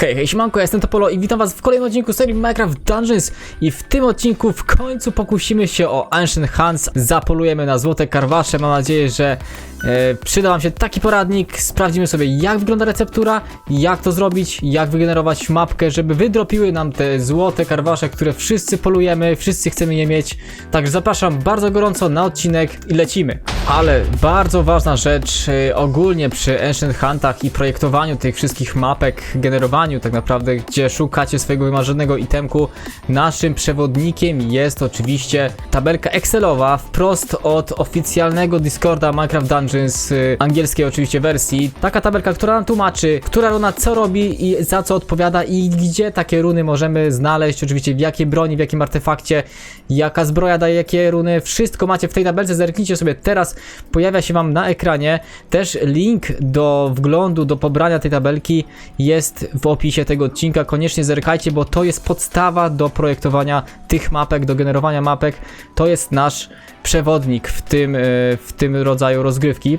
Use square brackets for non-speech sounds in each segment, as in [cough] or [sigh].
Hej, hej, siemanko, ja jestem Topolo i witam was w kolejnym odcinku serii Minecraft Dungeons. I w tym odcinku w końcu pokusimy się o Ancient Hands, zapolujemy na złote karwasze, mam nadzieję, że e, przyda wam się taki poradnik, sprawdzimy sobie jak wygląda receptura, jak to zrobić, jak wygenerować mapkę, żeby wydropiły nam te złote karwasze, które wszyscy polujemy, wszyscy chcemy je mieć, także zapraszam bardzo gorąco na odcinek i lecimy. Ale bardzo ważna rzecz e, ogólnie przy Ancient Huntach i projektowaniu tych wszystkich mapek, generowaniu tak naprawdę, gdzie szukacie swojego wymarzonego itemku, naszym przewodnikiem jest oczywiście tabelka Excelowa wprost od oficjalnego Discorda Minecraft Dungeons, y, angielskiej oczywiście wersji. Taka tabelka, która nam tłumaczy, która runa co robi i za co odpowiada i gdzie takie runy możemy znaleźć, oczywiście w jakiej broni, w jakim artefakcie, jaka zbroja daje jakie runy, wszystko macie w tej tabelce, zerknijcie sobie teraz, pojawia się wam na ekranie, też link do wglądu, do pobrania tej tabelki jest w opisie tego odcinka, koniecznie zerkajcie, bo to jest podstawa do projektowania tych mapek, do generowania mapek, to jest nasz przewodnik w tym, e, w tym rodzaju rozgrywki.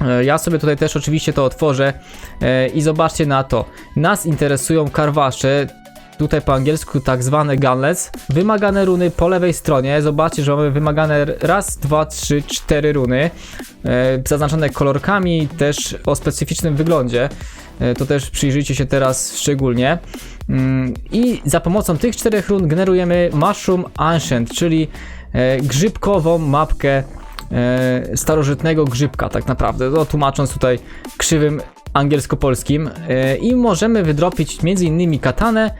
E, Ja sobie tutaj też oczywiście to otworzę e, i zobaczcie na to. Nas interesują karwasze, tutaj po angielsku tak zwane gunlets. Wymagane runy po lewej stronie. Zobaczcie, że mamy wymagane raz, dwa, trzy, cztery runy. E, zaznaczone kolorkami, też o specyficznym wyglądzie. E, to też przyjrzyjcie się teraz szczególnie. Mm, I za pomocą tych czterech run generujemy Mushroom Ancient, czyli e, grzybkową mapkę starożytnego grzybka, tak naprawdę. No, tłumacząc tutaj krzywym angielsko-polskim. I możemy wydropić m.in. katanę,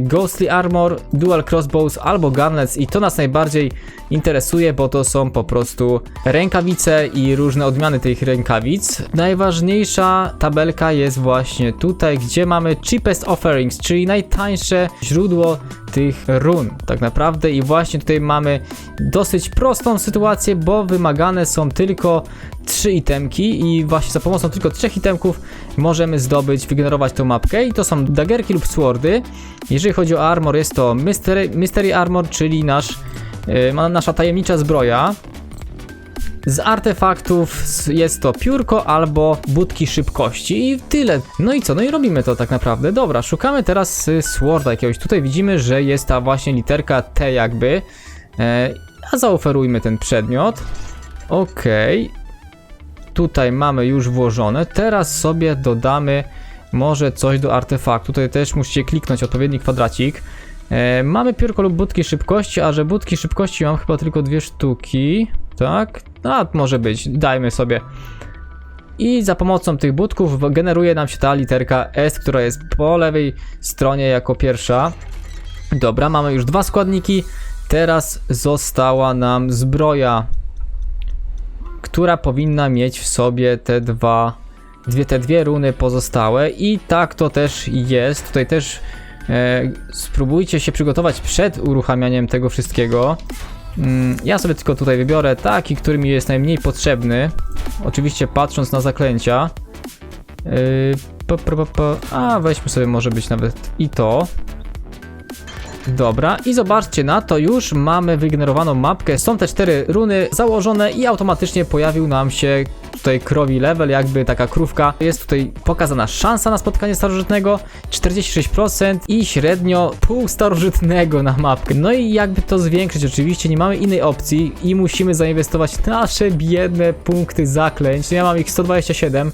ghostly armor, dual crossbows albo gunlets i to nas najbardziej interesuje, bo to są po prostu rękawice i różne odmiany tych rękawic. Najważniejsza tabelka jest właśnie tutaj, gdzie mamy cheapest offerings, czyli najtańsze źródło tych run, tak naprawdę. I właśnie tutaj mamy dosyć prostą sytuację, bo wymagane są tylko trzy itemki i właśnie za pomocą tylko trzech itemków możemy zdobyć, wygenerować tą mapkę i to są daggerki lub swordy. Jeżeli chodzi o armor, jest to mystery, mystery armor, czyli nasz, yy, nasza tajemnicza zbroja. Z artefaktów jest to piórko albo budki szybkości i tyle. No i co? No i robimy to tak naprawdę. Dobra, szukamy teraz y, sworda jakiegoś. Tutaj widzimy, że jest ta właśnie literka T jakby. E, a zaoferujmy ten przedmiot. Okej. Tutaj mamy już włożone. Teraz sobie dodamy może coś do artefaktu. Tutaj też musicie kliknąć odpowiedni kwadracik. E, mamy piórko lub budki szybkości, a że budki szybkości mam chyba tylko dwie sztuki. Tak? A, może być. Dajmy sobie. I za pomocą tych budków generuje nam się ta literka S, która jest po lewej stronie jako pierwsza. Dobra, mamy już dwa składniki. Teraz została nam zbroja, która powinna mieć w sobie te dwa, dwie, te dwie runy pozostałe. I tak to też jest. Tutaj też e, spróbujcie się przygotować przed uruchamianiem tego wszystkiego. Mm, Ja sobie tylko tutaj wybiorę taki, który mi jest najmniej potrzebny. Oczywiście patrząc na zaklęcia. Po. A weźmy sobie może być nawet i to. Dobra, i zobaczcie na to, już mamy wygenerowaną mapkę. Są te cztery runy założone i automatycznie pojawił nam się tutaj krowi level, jakby taka krówka. Jest tutaj pokazana szansa na spotkanie starożytnego 46% i średnio pół starożytnego na mapkę. No i jakby to zwiększyć, oczywiście nie mamy innej opcji i musimy zainwestować nasze biedne punkty zaklęć. Ja mam ich 127,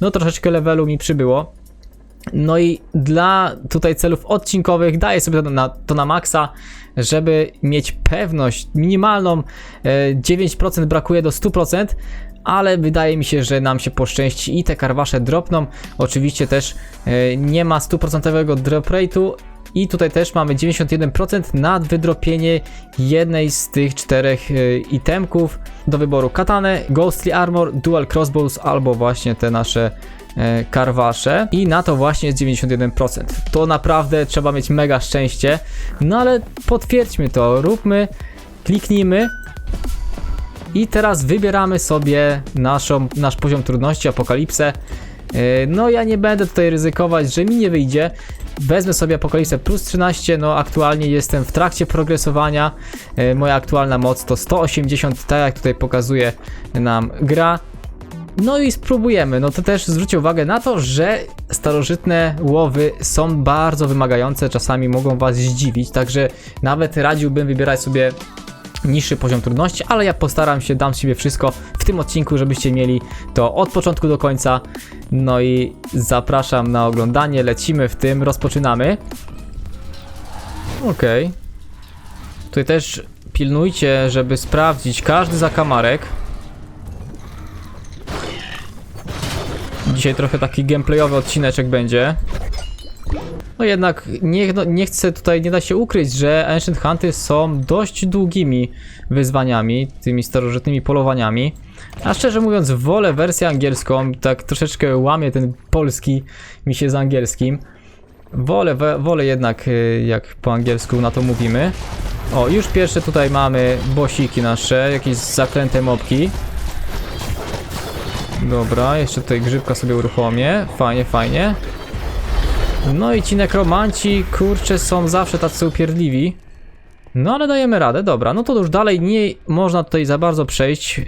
no troszeczkę levelu mi przybyło. No i dla tutaj celów odcinkowych daję sobie to na, to na maksa, żeby mieć pewność minimalną. E, 9% brakuje do 100%, ale wydaje mi się, że nam się poszczęści i te karwasze dropną. Oczywiście też e, nie ma 100% drop rate'u. I tutaj też mamy 91% na wydropienie jednej z tych czterech e, itemków do wyboru katanę, ghostly armor, dual crossbows albo właśnie te nasze e, karwasze i na to właśnie jest 91%. To naprawdę trzeba mieć mega szczęście, no ale potwierdźmy to, róbmy, kliknijmy i teraz wybieramy sobie naszą, nasz poziom trudności, apokalipsę. E, No ja nie będę tutaj ryzykować, że mi nie wyjdzie. Wezmę sobie apokalipsę plus 13, no aktualnie jestem w trakcie progresowania. E, Moja aktualna moc to 180, tak jak tutaj pokazuje nam gra. No i spróbujemy. No to też zwróćcie uwagę na to, że starożytne łowy są bardzo wymagające, czasami mogą was zdziwić, także nawet radziłbym wybierać sobie niższy poziom trudności, ale ja postaram się, dam z siebie wszystko w tym odcinku, żebyście mieli to od początku do końca. No i zapraszam na oglądanie, lecimy w tym, rozpoczynamy. Okej. Tutaj też pilnujcie, żeby sprawdzić każdy zakamarek. Dzisiaj trochę taki gameplayowy odcineczek będzie. No jednak nie, no, nie chcę tutaj, nie da się ukryć, że Ancient Hunty są dość długimi wyzwaniami, tymi starożytnymi polowaniami. A szczerze mówiąc, wolę wersję angielską, tak troszeczkę łamie ten polski mi się z angielskim. Wolę, wolę jednak y, jak po angielsku na to mówimy. O, już pierwsze tutaj mamy bosiki nasze, jakieś zaklęte mopki. Dobra, jeszcze tutaj grzybka sobie uruchomię. Fajnie, fajnie. No i ci nekromanci, kurczę, są zawsze tacy upierdliwi. No ale dajemy radę, dobra. No to już dalej nie można tutaj za bardzo przejść.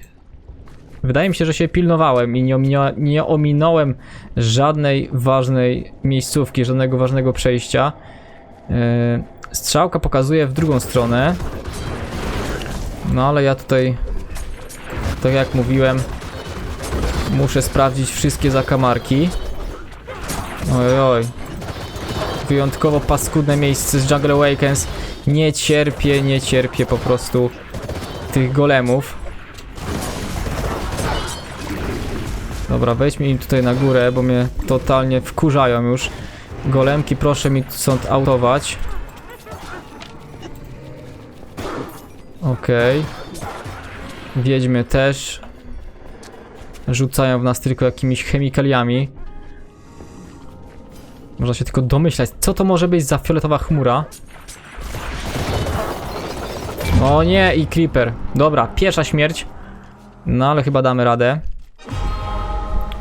Wydaje mi się, że się pilnowałem i nie, nie ominąłem żadnej ważnej miejscówki, żadnego ważnego przejścia. Yy, strzałka pokazuje w drugą stronę. No ale ja tutaj, tak jak mówiłem, muszę sprawdzić wszystkie zakamarki. Oj, oj. Wyjątkowo paskudne miejsce z Jungle Awakens. Nie cierpię, nie cierpię po prostu tych golemów. Dobra, wejdźmy im tutaj na górę, bo mnie totalnie wkurzają już. Golemki proszę mi stąd autować. Okej. Wiedźmy też. Rzucają w nas tylko jakimiś chemikaliami. Można się tylko domyślać, co to może być za fioletowa chmura. O nie, i creeper. Dobra, pierwsza śmierć. No ale chyba damy radę.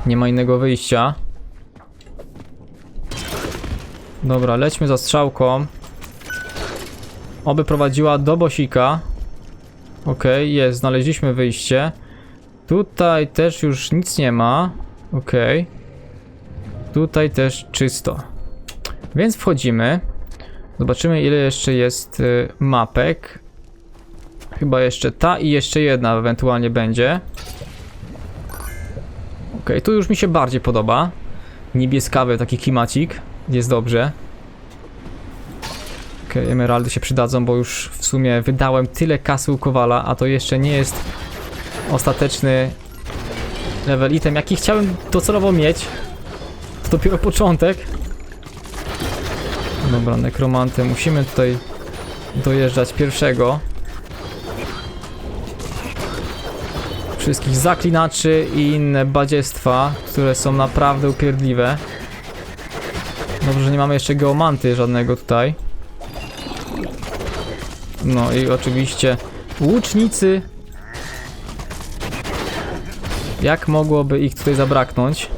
Nie ma innego wyjścia. Dobra, lećmy za strzałką. Oby prowadziła do bosika. Okej, jest, znaleźliśmy wyjście. Tutaj też już nic nie ma. Okej. Tutaj też czysto. Więc wchodzimy. Zobaczymy ile jeszcze jest y, mapek. Chyba jeszcze ta i jeszcze jedna ewentualnie będzie. Ok, tu już mi się bardziej podoba. Niebieskawy taki klimacik. Jest dobrze. Ok, emeraldy się przydadzą, bo już w sumie wydałem tyle kasy u Kowala, a to jeszcze nie jest ostateczny level item, jaki chciałem docelowo mieć. To dopiero początek. Dobra, nekromantę. Musimy tutaj dojeżdżać pierwszego. Wszystkich zaklinaczy i inne badziestwa, które są naprawdę upierdliwe. Dobrze, że nie mamy jeszcze geomanty żadnego tutaj. No i oczywiście łucznicy. Jak mogłoby ich tutaj zabraknąć?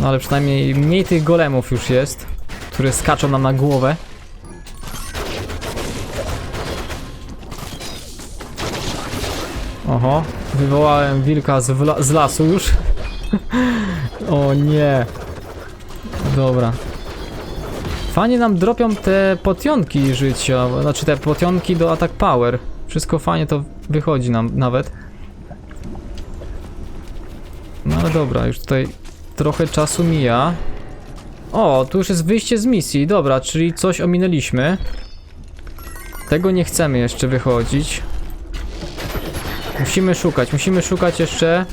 No ale przynajmniej mniej tych golemów już jest, które skaczą nam na głowę. Oho, wywołałem wilka z, z lasu już. [laughs] o nie. Dobra. Fajnie nam dropią te potionki życia, znaczy te potionki do attack power. Wszystko fajnie to wychodzi nam nawet. No ale dobra, już tutaj trochę czasu mija. O, tu już jest wyjście z misji, dobra, czyli coś ominęliśmy. Tego nie chcemy jeszcze wychodzić. Musimy szukać, musimy szukać jeszcze,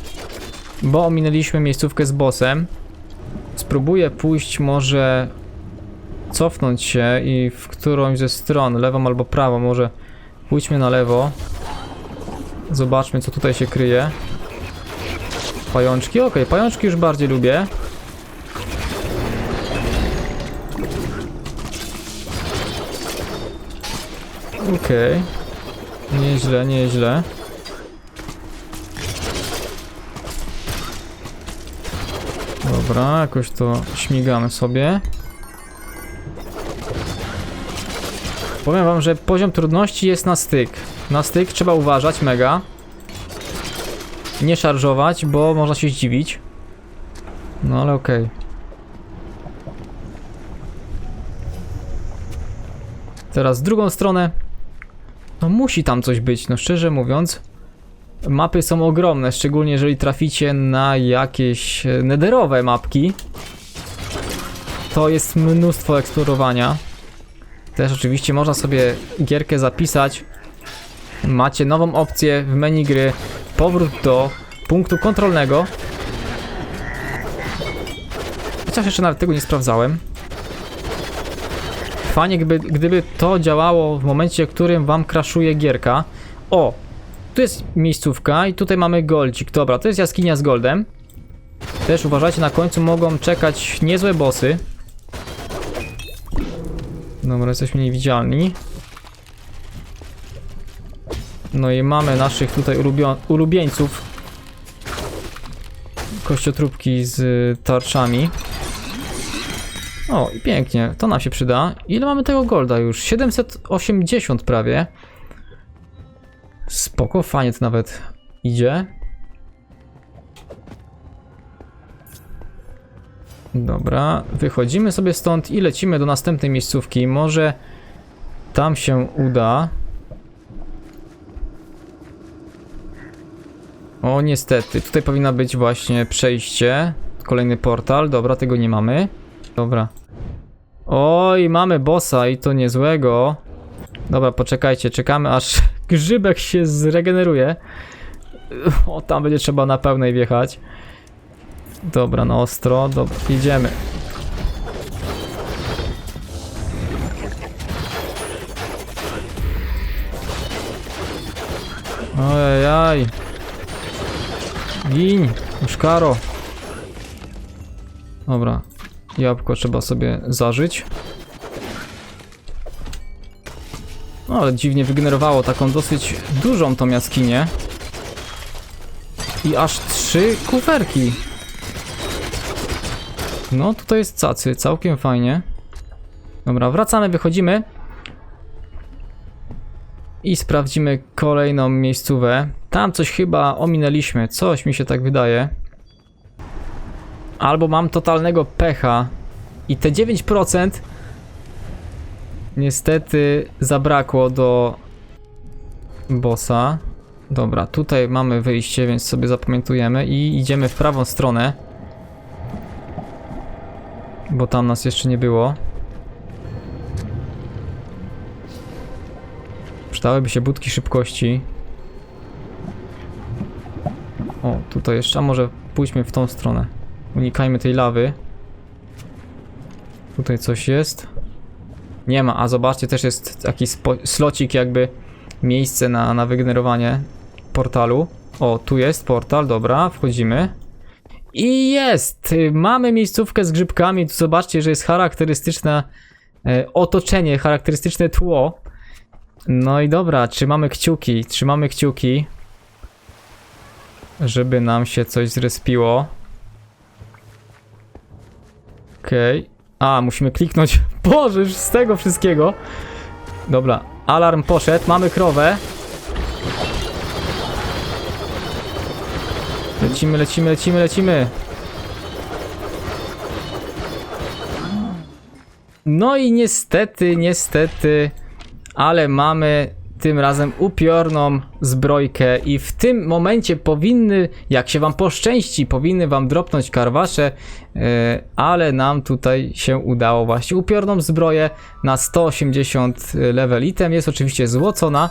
bo ominęliśmy miejscówkę z bossem. Spróbuję pójść może cofnąć się i w którąś ze stron, lewą albo prawą, może pójdźmy na lewo. Zobaczmy co tutaj się kryje. Pajączki, okej, pajączki już bardziej lubię. Okej. Nieźle, nieźle. Dobra, jakoś to śmigamy sobie. Powiem wam, że poziom trudności jest na styk. Na styk trzeba uważać, mega. Nie szarżować, bo można się zdziwić. No ale okej. Teraz w drugą stronę. No musi tam coś być, no szczerze mówiąc. Mapy są ogromne, szczególnie jeżeli traficie na jakieś e, nederowe mapki. To jest mnóstwo eksplorowania. Też oczywiście można sobie gierkę zapisać. Macie nową opcję w menu gry. Powrót do punktu kontrolnego. Chociaż jeszcze nawet tego nie sprawdzałem. Fajnie, gdyby, gdyby to działało w momencie, w którym wam kraszuje gierka. O! Tu jest miejscówka i tutaj mamy goldzik. Dobra, to jest jaskinia z goldem. Też uważajcie, na końcu mogą czekać niezłe bossy. Dobra, jesteśmy niewidzialni. No i mamy naszych tutaj ulubieńców. Kościotróbki z y, tarczami. O, i pięknie, to nam się przyda. Ile mamy tego golda już? 780 prawie. Spoko, fajnie to nawet idzie. Dobra, wychodzimy sobie stąd i lecimy do następnej miejscówki. Może tam się uda. O, niestety, tutaj powinno być właśnie przejście. Kolejny portal, dobra, tego nie mamy. Dobra. Oj, mamy bossa i to niezłego. Dobra, poczekajcie, czekamy aż [laughs] grzybek się zregeneruje. O, tam będzie trzeba na pełnej wjechać. Dobra, na ostro, dobra, idziemy. Ojej, Gin, szkaro. Dobra, jabłko trzeba sobie zażyć. No, ale dziwnie wygenerowało taką dosyć dużą tą jaskinię. I aż trzy kuferki. No, tutaj jest cacy, całkiem fajnie. Dobra, wracamy, wychodzimy. I sprawdzimy kolejną miejscówę. Tam coś chyba ominęliśmy, coś mi się tak wydaje. Albo mam totalnego pecha. I te 9% niestety zabrakło do bossa. Dobra, tutaj mamy wyjście, więc sobie zapamiętujemy i idziemy w prawą stronę. Bo tam nas jeszcze nie było. Przydałyby się budki szybkości. O, tutaj jeszcze, a może pójdźmy w tą stronę. Unikajmy tej lawy. Tutaj coś jest. Nie ma, a zobaczcie, też jest taki slocik jakby miejsce na, na wygenerowanie portalu. O, tu jest portal, dobra, wchodzimy. I jest! Mamy miejscówkę z grzybkami. Tu zobaczcie, że jest charakterystyczne e, otoczenie, charakterystyczne tło. No i dobra, trzymamy kciuki, trzymamy kciuki, żeby nam się coś zrespiło. Okej. A, musimy kliknąć. [laughs] Boże, już z tego wszystkiego. Dobra, alarm poszedł, mamy krowę. Lecimy, lecimy, lecimy, lecimy. No i niestety, niestety, ale mamy tym razem upiorną zbrojkę i w tym momencie powinny, jak się wam poszczęści, powinny wam dropnąć karwasze, yy, ale nam tutaj się udało właśnie upiorną zbroję na 180 level item, jest oczywiście złocona.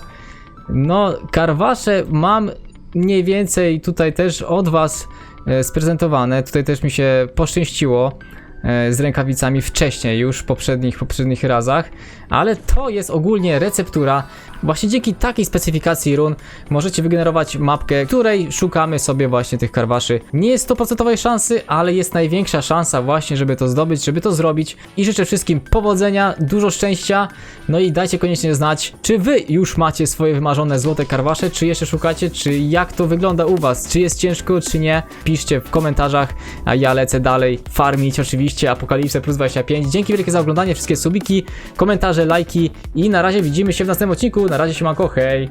No, karwasze mam mniej więcej tutaj też od was e, sprezentowane. Tutaj też mi się poszczęściło z rękawicami wcześniej już w poprzednich, poprzednich razach, ale to jest ogólnie receptura. Właśnie dzięki takiej specyfikacji run możecie wygenerować mapkę, której szukamy sobie właśnie tych karwaszy. Nie jest 100% szansy, ale jest największa szansa właśnie, żeby to zdobyć, żeby to zrobić. I życzę wszystkim powodzenia, dużo szczęścia, no i dajcie koniecznie znać, czy wy już macie swoje wymarzone złote karwasze, czy jeszcze szukacie, czy jak to wygląda u was, czy jest ciężko, czy nie. Piszcie w komentarzach, a ja lecę dalej farmić oczywiście Apokalipsę plus 25. Dzięki wielkie za oglądanie, wszystkie subiki, komentarze, lajki i na razie widzimy się w następnym odcinku. Na razie siemanko, hej!